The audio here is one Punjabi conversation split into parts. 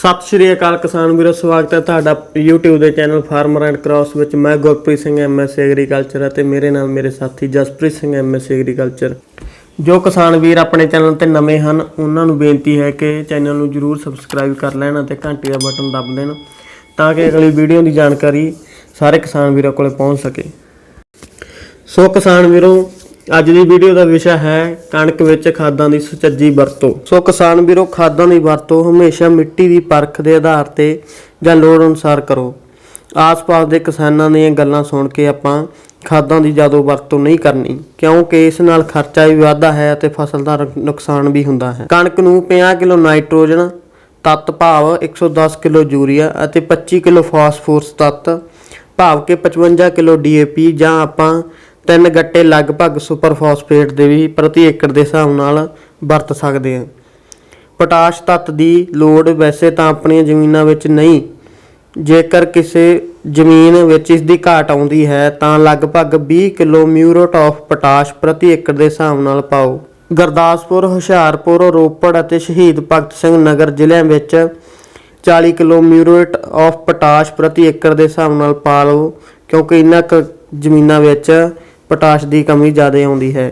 ਸਤਿ ਸ਼੍ਰੀ ਅਕਾਲ ਕਿਸਾਨ ਵੀਰੋ, ਸਵਾਗਤ ਹੈ ਤੁਹਾਡਾ YouTube ਦੇ ਚੈਨਲ ਫਾਰਮਰ ਐਂਡ ਕ੍ਰਾਸ ਵਿੱਚ। ਮੈਂ ਗੁਰਪ੍ਰੀਤ ਸਿੰਘ ਐਮਐਸਸੀ ਐਗਰੀਕਲਚਰ ਅਤੇ ਮੇਰੇ ਨਾਲ ਮੇਰੇ ਸਾਥੀ ਜਸਪ੍ਰੀਤ ਸਿੰਘ ਐਮਐਸਸੀ ਐਗਰੀਕਲਚਰ ਜੋ ਕਿਸਾਨ ਵੀਰ ਆਪਣੇ ਚੈਨਲ ਤੇ ਨਵੇਂ ਹਨ, ਉਹਨਾਂ ਨੂੰ ਬੇਨਤੀ ਹੈ ਕਿ ਚੈਨਲ ਨੂੰ ਜਰੂਰ ਸਬਸਕ੍ਰਾਈਬ ਕਰ ਲੈਣ ਅਤੇ ਘੰਟੀ ਦਾ ਬਟਨ ਦੱਬ ਦੇਣ, ਤਾਂ ਕਿ ਅਗਲੀ ਵੀਡੀਓ ਦੀ ਜਾਣਕਾਰੀ ਸਾਰੇ ਕਿਸਾਨ ਵੀਰਾਂ ਕੋਲੇ ਪਹੁੰਚ ਸਕੇ। ਸੋ ਕਿਸਾਨ ਵੀਰੋ ਅੱਜ ਦੀ ਵੀਡੀਓ ਦਾ ਵਿਸ਼ਾ ਹੈ ਕਣਕ ਵਿੱਚ ਖਾਦਾਂ ਦੀ ਸੁਚੱਜੀ ਵਰਤੋਂ। ਸੋ ਕਿਸਾਨ ਵੀਰੋ, ਖਾਦਾਂ ਦੀ ਵਰਤੋਂ ਹਮੇਸ਼ਾ ਮਿੱਟੀ ਦੀ ਪਰਖ ਦੇ ਆਧਾਰ ਤੇ ਜਾਂ ਲੋੜ ਅਨੁਸਾਰ ਕਰੋ। ਆਸ-ਪਾਸ ਦੇ ਕਿਸਾਨਾਂ ਦੀਆਂ ਗੱਲਾਂ ਸੁਣ ਕੇ ਆਪਾਂ ਖਾਦਾਂ ਦੀ ਜ਼ਿਆਦਾ ਵਰਤੋਂ ਨਹੀਂ ਕਰਨੀ, ਕਿਉਂਕਿ ਇਸ ਨਾਲ ਖਰਚਾ ਵੀ ਵੱਧਦਾ ਹੈ ਅਤੇ ਫਸਲ ਦਾ ਨੁਕਸਾਨ ਵੀ ਹੁੰਦਾ ਹੈ। ਕਣਕ ਨੂੰ 50 ਕਿਲੋ ਨਾਈਟ੍ਰੋਜਨ, ਤੱਤ ਭਾਵ 110 ਕਿਲੋ ਯੂਰੀਆ ਅਤੇ 25 ਕਿਲੋ ਫਾਸਫੋਰਸ ਤੱਤ, ਭਾਵ ਕਿ 55 ਕਿਲੋ ਡੀਏਪੀ ਜਾਂ ਆਪਾਂ ਤਿੰਨ ਗੱਟੇ ਲਗਭਗ ਸੁਪਰਫਾਸਫੇਟ ਦੇ ਵੀ ਪ੍ਰਤੀ ਏਕੜ ਦੇ ਹਿਸਾਬ ਨਾਲ ਵਰਤ ਸਕਦੇ ਹਾਂ। ਪੋਟਾਸ਼ ਤੱਤ ਦੀ ਲੋੜ ਵੈਸੇ ਤਾਂ ਆਪਣੀਆਂ ਜ਼ਮੀਨਾਂ ਵਿੱਚ ਨਹੀਂ। ਜੇਕਰ ਕਿਸੇ ਜ਼ਮੀਨ ਵਿੱਚ ਇਸ ਦੀ ਘਾਟ ਆਉਂਦੀ ਹੈ, ਤਾਂ ਲਗਭਗ 20 ਕਿਲੋ ਮਿਊਰੇਟ ਆਫ ਪੋਟਾਸ਼ ਪ੍ਰਤੀ ਏਕੜ ਦੇ ਹਿਸਾਬ ਨਾਲ ਪਾਓ। ਗੁਰਦਾਸਪੁਰ, ਹੁਸ਼ਿਆਰਪੁਰ, ਰੋਪੜ ਅਤੇ ਸ਼ਹੀਦ ਭਗਤ ਸਿੰਘ ਨਗਰ ਜ਼ਿਲ੍ਹਿਆਂ ਵਿੱਚ 40 ਕਿਲੋ ਮਿਊਰੇਟ ਆਫ ਪੋਟਾਸ਼ ਪ੍ਰਤੀ ਏਕੜ ਦੇ ਹਿਸਾਬ ਨਾਲ ਪਾ ਲਓ, ਕਿਉਂਕਿ ਇਹਨਾਂ ਕੁ ਜ਼ਮੀਨਾਂ ਵਿੱਚ ਪੋਟਾਸ਼ ਦੀ ਕਮੀ ਜ਼ਿਆਦਾ ਆਉਂਦੀ ਹੈ।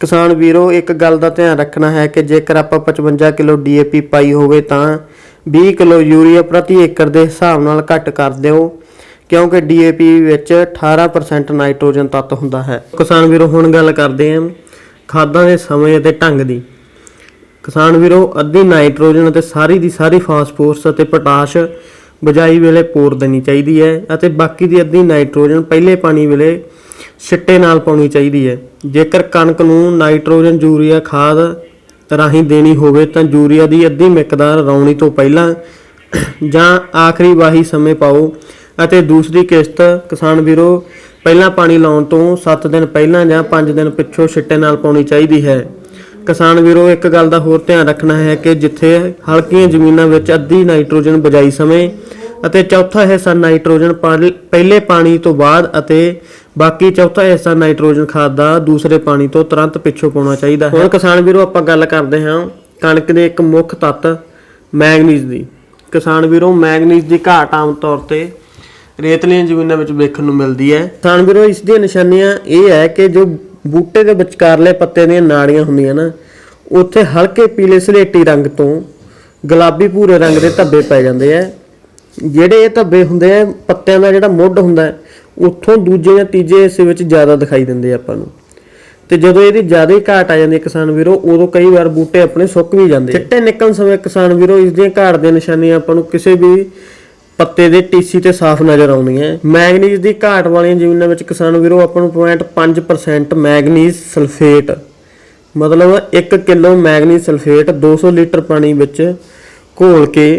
ਕਿਸਾਨ ਵੀਰੋ, ਇੱਕ ਗੱਲ ਦਾ ਧਿਆਨ ਰੱਖਣਾ ਹੈ ਕਿ ਜੇਕਰ ਆਪਾਂ 55 ਕਿਲੋ ਡੀਏਪੀ ਪਾਈ ਹੋਵੇ ਤਾਂ 20 ਕਿਲੋ ਯੂਰੀਆ ਪ੍ਰਤੀ ਏਕੜ ਦੇ ਹਿਸਾਬ ਨਾਲ ਘੱਟ ਕਰ ਦਿਓ, ਕਿਉਂਕਿ ਡੀਏਪੀ ਵਿੱਚ 18% ਨਾਈਟ੍ਰੋਜਨ ਤੱਤ ਹੁੰਦਾ ਹੈ। ਕਿਸਾਨ ਵੀਰੋ, ਹੁਣ ਗੱਲ ਕਰਦੇ ਹਾਂ ਖਾਦਾਂ ਦੇ ਸਮੇਂ ਅਤੇ ਢੰਗ ਦੀ। ਕਿਸਾਨ ਵੀਰੋ, ਅੱਧੀ ਨਾਈਟ੍ਰੋਜਨ ਅਤੇ ਸਾਰੀ ਦੀ ਸਾਰੀ ਫਾਸਫੋਰਸ ਅਤੇ ਪੋਟਾਸ਼ ਬਜਾਈ ਵੇਲੇ ਪੋਰ ਦੇਣੀ ਚਾਹੀਦੀ ਹੈ ਅਤੇ ਬਾਕੀ ਦੀ ਅੱਧੀ ਨਾਈਟ੍ਰੋਜਨ ਪਹਿਲੇ ਪਾਣੀ ਵੇਲੇ ਛਿੱਟੇ ਨਾਲ ਪਾਉਣੀ ਚਾਹੀਦੀ ਹੈ। ਜੇਕਰ ਕਣਕ ਨੂੰ ਨਾਈਟ੍ਰੋਜਨ, ਯੂਰੀਆ, ਖਾਦ ਰਾਹੀਂ ਦੇਣੀ ਹੋਵੇ ਤਾਂ ਯੂਰੀਆ ਦੀ ਅੱਧੀ ਮਿਕਦਾਰ ਰੌਣੀ ਤੋਂ ਪਹਿਲਾਂ ਜਾਂ ਆਖਰੀ ਵਾਹੀ ਸਮੇਂ ਪਾਓ ਅਤੇ ਦੂਸਰੀ ਕਿਸ਼ਤ ਕਿਸਾਨ ਵੀਰੋ ਪਹਿਲਾਂ ਪਾਣੀ ਲਾਉਣ ਤੋਂ 7 ਦਿਨ ਪਹਿਲਾਂ ਜਾਂ 5 ਦਿਨ ਪਿੱਛੋਂ ਛਿੱਟੇ ਨਾਲ ਪਾਉਣੀ ਚਾਹੀਦੀ ਹੈ। ਕਿਸਾਨ ਵੀਰੋ, ਇੱਕ ਗੱਲ ਦਾ ਹੋਰ ਧਿਆਨ ਰੱਖਣਾ ਹੈ ਕਿ ਜਿੱਥੇ ਹਲਕੀਆਂ ਜ਼ਮੀਨਾਂ ਵਿੱਚ ਅੱਧੀ ਨਾਈਟ੍ਰੋਜਨ ਬਜਾਈ ਸਮੇਂ ਅਤੇ ਚੌਥਾ ਹਿੱਸਾ ਨਾਈਟ੍ਰੋਜਨ ਪਾਣੀ- ਪਹਿਲੇ ਪਾਣੀ ਤੋਂ ਬਾਅਦ ਅਤੇ ਬਾਕੀ ਚੌਥਾ ਹਿੱਸਾ ਨਾਈਟ੍ਰੋਜਨ ਖਾਦ ਦਾ ਦੂਸਰੇ ਪਾਣੀ ਤੋਂ ਤੁਰੰਤ ਪਿੱਛੋਂ ਪਾਉਣਾ ਚਾਹੀਦਾ ਹੈ। ਹੁਣ ਕਿਸਾਨ ਵੀਰੋ ਆਪਾਂ ਗੱਲ ਕਰਦੇ ਹਾਂ ਕਣਕ ਦੇ ਇੱਕ ਮੁੱਖ ਤੱਤ ਮੈਗਨੀਜ਼ ਦੀ। ਕਿਸਾਨ ਵੀਰੋ ਮੈਗਨੀਜ਼ ਦੀ ਘਾਟ ਆਮ ਤੌਰ ਤੇ ਰੇਤਲੀਆਂ ਜ਼ਮੀਨਾਂ ਵਿੱਚ ਵੇਖਣ ਨੂੰ ਮਿਲਦੀ ਹੈ। ਕਿਸਾਨ ਵੀਰੋ ਇਸ ਦੀਆਂ ਨਿਸ਼ਾਨੀਆਂ ਇਹ ਹੈ ਕਿ ਜੋ ਬੂਟੇ ਦੇ ਵਿਚਕਾਰਲੇ ਪੱਤੇ ਦੀਆਂ ਨਾੜੀਆਂ ਹੁੰਦੀਆਂ ਨਾ ਉੱਥੇ ਹਲਕੇ ਪੀਲੇ ਸਲੇਟੀ ਰੰਗ ਤੋਂ ਗੁਲਾਬੀ ਭੂਰੇ ਰੰਗ ਦੇ ਧੱਬੇ ਪੈ ਜਾਂਦੇ ਆ। ਜਿਹੜੇ ਇਹ ਧੱਬੇ ਹੁੰਦੇ ਆ ਪੱਤਿਆਂ ਦਾ ਜਿਹੜਾ ਮੁੱਢ ਹੁੰਦਾ ਹੈ, ਉੱਥੋਂ ਦੂਜੇ ਜਾਂ ਤੀਜੇ ਹਿੱਸੇ ਵਿੱਚ ਜ਼ਿਆਦਾ ਦਿਖਾਈ ਦਿੰਦੇ ਆਪਾਂ ਨੂੰ। ਤੇ ਜਦੋਂ ਇਹਦੀ ਜ਼ਿਆਦਾ ਹੀ ਘਾਟ ਆ ਜਾਂਦੀ ਹੈ ਕਿਸਾਨ ਵੀਰੋ, ਉਦੋਂ ਕਈ ਵਾਰ ਬੂਟੇ ਆਪਣੇ ਸੁੱਕ ਵੀ ਜਾਂਦੇ ਚਿੱਟੇ ਨਿਕਲਣ ਸਮੇਂ ਕਿਸਾਨ ਵੀਰੋ, ਇਸ ਦੀਆਂ ਘਾਟ ਦੀਆਂ ਨਿਸ਼ਾਨੀਆਂ ਆਪਾਂ ਨੂੰ ਕਿਸੇ ਵੀ ਪੱਤੇ ਦੇ ਟੀਸੀ ਤੇ ਸਾਫ਼ ਨਜ਼ਰ ਆਉਂਦੀਆਂ ਮੈਗਨੀਜ਼ ਦੀ ਘਾਟ ਵਾਲੀਆਂ ਜ਼ਮੀਨਾਂ ਵਿੱਚ ਕਿਸਾਨ ਵੀਰੋ, ਆਪਾਂ ਨੂੰ 0.5% ਮੈਗਨੀਜ਼ ਸਲਫੇਟ, ਮਤਲਬ 1 ਕਿਲੋ ਮੈਗਨੀਜ਼ ਸਲਫੇਟ 200 ਲੀਟਰ ਪਾਣੀ ਵਿੱਚ ਘੋਲ ਕੇ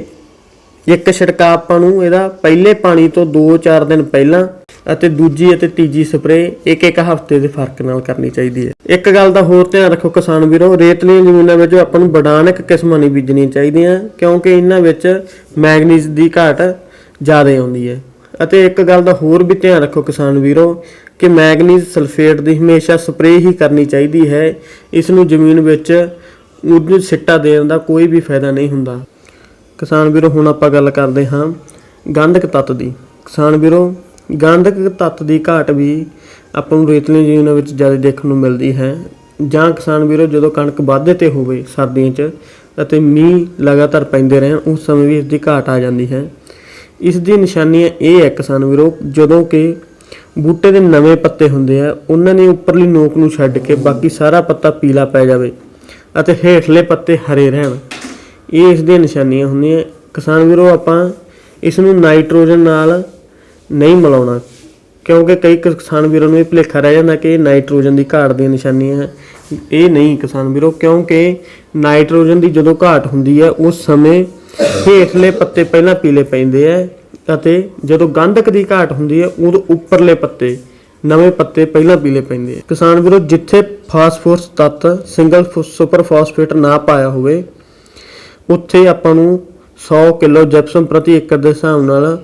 ਇੱਕ ਛਿੜਕਾ ਆਪਾਂ ਨੂੰ ਇਹਦਾ ਪਹਿਲੇ ਪਾਣੀ ਤੋਂ 2-4 ਦਿਨ ਪਹਿਲਾਂ ਅਤੇ ਦੂਜੀ ਅਤੇ ਤੀਜੀ ਸਪਰੇਅ ਇੱਕ ਇੱਕ ਹਫ਼ਤੇ ਦੇ ਫ਼ਰਕ ਨਾਲ ਕਰਨੀ ਚਾਹੀਦੀ ਹੈ। ਇੱਕ ਗੱਲ ਦਾ ਹੋਰ ਧਿਆਨ ਰੱਖੋ ਕਿਸਾਨ ਵੀਰੋ, ਰੇਤਲੀਆਂ ਜ਼ਮੀਨਾਂ ਵਿੱਚ ਆਪਾਂ ਨੂੰ ਬਡਾਨਕ ਕਿਸਮਾਂ ਨਹੀਂ ਬੀਜਣੀਆਂ ਚਾਹੀਦੀਆਂ, ਕਿਉਂਕਿ ਇਹਨਾਂ ਵਿੱਚ ਮੈਗਨੀਜ਼ ਦੀ ਘਾਟ ਜ਼ਿਆਦਾ ਆਉਂਦੀ ਹੈ। ਅਤੇ ਇੱਕ ਗੱਲ ਦਾ ਹੋਰ ਵੀ ਧਿਆਨ ਰੱਖੋ ਕਿਸਾਨ ਵੀਰੋ, ਕਿ ਮੈਗਨੀਜ਼ ਸਲਫੇਟ ਦੀ ਹਮੇਸ਼ਾ ਸਪਰੇਅ ਹੀ ਕਰਨੀ ਚਾਹੀਦੀ ਹੈ। ਇਸ ਨੂੰ ਜ਼ਮੀਨ ਵਿੱਚ ਉਹਨੂੰ ਸਿੱਟਾ ਦੇਣ ਦਾ ਕੋਈ ਵੀ ਫਾਇਦਾ ਨਹੀਂ ਹੁੰਦਾ। ਕਿਸਾਨ ਵੀਰੋ, ਹੁਣ ਆਪਾਂ ਗੱਲ ਕਰਦੇ ਹਾਂ ਗੰਧਕ ਤੱਤ ਦੀ। ਕਿਸਾਨ ਵੀਰੋ ਗੰਧਕ ਤੱਤ ਦੀ ਘਾਟ ਵੀ ਆਪਾਂ ਨੂੰ ਰੇਤਲੇ ਜ਼ਮੀਨਾਂ ਵਿੱਚ ਜ਼ਿਆਦਾ ਦੇਖਣ ਨੂੰ ਮਿਲਦੀ ਹੈ। ਜਾਂ ਕਿਸਾਨ ਵੀਰੋ, ਜਦੋਂ ਕਣਕ ਵਾਧੇ ਤੇ ਹੋਵੇ ਸਰਦੀਆਂ 'ਚ ਅਤੇ ਮੀਂਹ ਲਗਾਤਾਰ ਪੈਂਦੇ ਰਹਿਣ, ਉਸ ਸਮੇਂ ਵੀ ਇਸ ਦੀ ਘਾਟ ਆ ਜਾਂਦੀ ਹੈ। ਇਸ ਦੀ ਨਿਸ਼ਾਨੀਆਂ ਇਹ ਹੈ ਕਿਸਾਨ ਵੀਰੋ, ਜਦੋਂ ਕਿ ਬੂਟੇ ਦੇ ਨਵੇਂ ਪੱਤੇ ਹੁੰਦੇ ਆ, ਉਹਨਾਂ ਨੇ ਉੱਪਰਲੀ ਨੋਕ ਨੂੰ ਛੱਡ ਕੇ ਬਾਕੀ ਸਾਰਾ ਪੱਤਾ ਪੀਲਾ ਪੈ ਜਾਵੇ ਅਤੇ ਹੇਠਲੇ ਪੱਤੇ ਹਰੇ ਰਹਿਣ। ਇਹ ਇਸ ਦੀਆਂ ਨਿਸ਼ਾਨੀਆਂ ਹੁੰਦੀਆਂ। ਕਿਸਾਨ ਵੀਰੋ, ਆਪਾਂ ਇਸ ਨੂੰ ਨਾਈਟ੍ਰੋਜਨ ਨਾਲ ਨਹੀਂ ਮਿਲਾਉਣਾ। ਕਿਉਂਕਿ ਕਈ ਕਿਸਾਨ ਵੀਰਾਂ ਨੂੰ ਇਹ ਭੁਲੇਖਾ ਰਹਿ ਜਾਂਦਾ ਕਿ ਇਹ ਨਾਈਟ੍ਰੋਜਨ ਦੀ ਘਾਟ ਦੀਆਂ ਨਿਸ਼ਾਨੀਆਂ ਹੈ। ਇਹ ਨਹੀਂ ਕਿਸਾਨ ਵੀਰੋ, ਕਿਉਂਕਿ ਨਾਈਟ੍ਰੋਜਨ ਦੀ ਜਦੋਂ ਘਾਟ ਹੁੰਦੀ ਹੈ, ਉਸ ਸਮੇਂ ਹੇਠਲੇ ਪੱਤੇ ਪਹਿਲਾਂ ਪੀਲੇ ਪੈਂਦੇ ਆ ਅਤੇ ਜਦੋਂ ਗੰਧਕ ਦੀ ਘਾਟ ਹੁੰਦੀ ਹੈ, ਉਦੋਂ ਉੱਪਰਲੇ ਪੱਤੇ, ਨਵੇਂ ਪੱਤੇ ਪਹਿਲਾਂ ਪੀਲੇ ਪੈਂਦੇ ਆ ਕਿਸਾਨ ਵੀਰੋ, ਜਿੱਥੇ ਫਾਸਫੋਰਸ ਤੱਤ, ਸਿੰਗਲ ਸੁਪਰ ਫਾਸਫੇਟ ਨਾ ਪਾਇਆ ਹੋਵੇ, ਉੱਥੇ ਆਪਾਂ ਨੂੰ 100 ਕਿਲੋ ਜਿਪਸਮ ਪ੍ਰਤੀ ਏਕੜ ਦੇ ਹਿਸਾਬ ਨਾਲ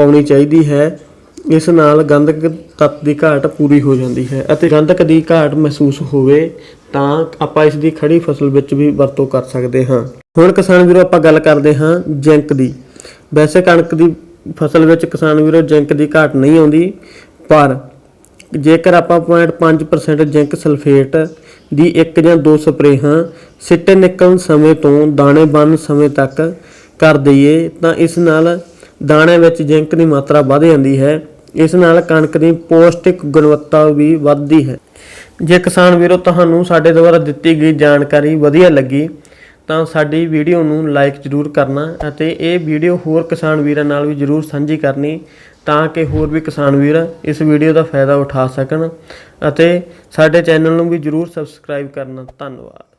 ਪਾਉਣੀ ਚਾਹੀਦੀ ਹੈ। ਇਸ ਨਾਲ ਗੰਧਕ ਤੱਤ ਦੀ ਘਾਟ ਪੂਰੀ ਹੋ ਜਾਂਦੀ ਹੈ ਅਤੇ ਗੰਧਕ ਦੀ ਘਾਟ ਮਹਿਸੂਸ ਹੋਵੇ ਤਾਂ ਆਪਾਂ ਇਸ ਦੀ ਖੜੀ ਫਸਲ ਵਿੱਚ ਵੀ ਵਰਤੋਂ ਕਰ ਸਕਦੇ ਹਾਂ। ਹੁਣ ਕਿਸਾਨ ਵੀਰੋ ਆਪਾਂ ਗੱਲ ਕਰਦੇ ਹਾਂ ਜ਼ਿੰਕ ਦੀ। ਵੈਸੇ ਕਣਕ ਦੀ ਫਸਲ ਵਿੱਚ ਕਿਸਾਨ ਵੀਰੋ ਜ਼ਿੰਕ ਦੀ ਘਾਟ ਨਹੀਂ ਆਉਂਦੀ, ਪਰ ਜੇਕਰ ਆਪਾਂ 0.5% ਜ਼ਿੰਕ ਸਲਫੇਟ ਦੀ ਇੱਕ ਜਾਂ ਦੋ ਸਪਰੇਹਾਂ ਸਿੱਟੇ ਨਿਕਲਣ ਸਮੇਂ ਤੋਂ ਦਾਣੇ ਬਣਨ ਸਮੇਂ ਤੱਕ ਕਰ ਦਈਏ, ਤਾਂ ਇਸ ਨਾਲ ਦਾਣੇ ਵਿੱਚ ਜ਼ਿੰਕ ਦੀ ਮਾਤਰਾ ਵਧ ਜਾਂਦੀ ਹੈ, ਇਸ ਨਾਲ ਕਣਕ ਦੀ ਪੌਸ਼ਟਿਕ ਗੁਣਵੱਤਾ ਵੀ ਵੱਧਦੀ ਹੈ। ਜੇ ਕਿਸਾਨ ਵੀਰੋ, ਤੁਹਾਨੂੰ ਸਾਡੇ ਦੁਆਰਾ ਦਿੱਤੀ ਗਈ ਜਾਣਕਾਰੀ ਵਧੀਆ ਲੱਗੀ, ਤਾਂ ਸਾਡੀ ਵੀਡੀਓ ਨੂੰ ਲਾਈਕ ਜ਼ਰੂਰ ਕਰਨਾ ਅਤੇ ਇਹ ਵੀਡੀਓ ਹੋਰ ਕਿਸਾਨ ਵੀਰਾਂ ਨਾਲ ਵੀ ਜ਼ਰੂਰ ਸਾਂਝੀ ਕਰਨੀ ਤਾਂ ਕਿ ਹੋਰ ਵੀ ਕਿਸਾਨ ਵੀਰ ਇਸ ਵੀਡੀਓ ਦਾ ਫਾਇਦਾ ਉਠਾ ਸਕਣ ਅਤੇ ਸਾਡੇ ਚੈਨਲ ਨੂੰ ਵੀ ਜ਼ਰੂਰ ਸਬਸਕ੍ਰਾਈਬ ਕਰਨਾ। ਧੰਨਵਾਦ।